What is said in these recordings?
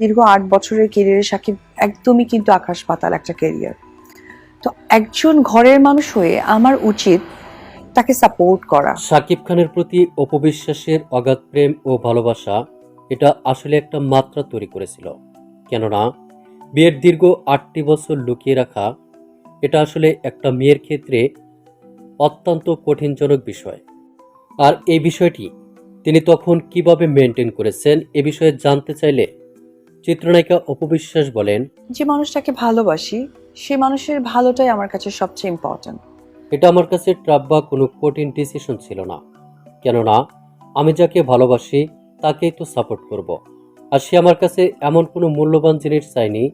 দীর্ঘ আট বছরের কেরিয়ারে সাকিব একদমই কিন্তু আকাশ পাতাল একটা কেরিয়ার তো একজন ঘরের মানুষ হয়ে আমার উচিত তাকে সাপোর্ট করা। শাকিব খানের প্রতি অপবিশ্বাসের অগাধ প্রেম ও ভালোবাসা, এটা আসলে একটা মাত্রা তৈরি করেছিল। কেননা, বিয়ের দীর্ঘ আটটি বছর লুকিয়ে রাখা, এটা আসলে একটা মেয়ের ক্ষেত্রে অত্যন্ত কঠিনজনক বিষয়। আর এই বিষয়টি তিনি তখন কীভাবে মেনটেন করেছেন, এ বিষয়ে জানতে চাইলে চিত্রনায়িকা অপবিশ্বাস বলেন যে মানুষটাকে ভালোবাসি সে মানুষের ভালোটাই আমার কাছে সবচেয়ে ইম্পর্ট্যান্ট এটা আমার কাছে ট্রাপ বা কোনো কঠিন ডিসিশন ছিল না। কেননা আমি যাকে ভালোবাসি তাকেই তো সাপোর্ট করব। আর সে আমার কাছে এমন কোনো মূল্যবান জিনিস চাইনি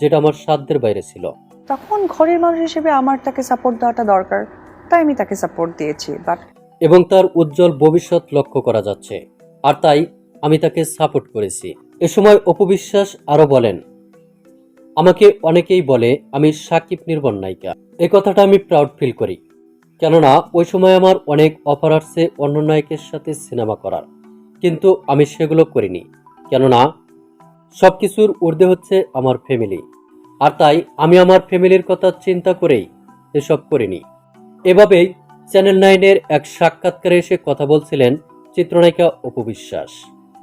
যেটা আমার সাধ্যের বাইরে ছিল। তখন ঘরের মানুষ হিসেবে আমার তাকে সাপোর্ট দেওয়াটা দরকার তাই আমি তাকে সাপোর্ট দিয়েছি বাট এবং তার উজ্জ্বল ভবিষ্যৎ লক্ষ্য করা যাচ্ছে। আর তাই আমি তাকে সাপোর্ট করেছি। এ সময় অপবিশ্বাস আরও বলেন, আমাকে অনেকেই বলে আমি সাকিব নির্ভর নায়িকা। এ কথাটা আমি প্রাউড ফিল করি। কেননা, ওই সময় আমার অনেক অফার আসছে অন্য নায়কের সাথে সিনেমা করার। কিন্তু আমি সেগুলো করিনি। কেননা সব কিছুর ঊর্ধ্বে হচ্ছে আমার ফ্যামিলি আর তাই আমি আমার ফ্যামিলির কথা চিন্তা করেই এসব করিনি। এভাবেই চ্যানেল নাইনের এক সাক্ষাৎকারে এসে কথা বলছিলেন চিত্রনায়িকা অপবিশ্বাস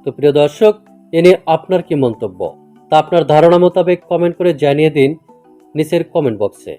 তো প্রিয় দর্শক এ নিয়ে আপনার কি মন্তব্য? তা আপনার ধারণা মোতাবেক কমেন্ট করে জানিয়ে দিন নিচের কমেন্ট বক্সে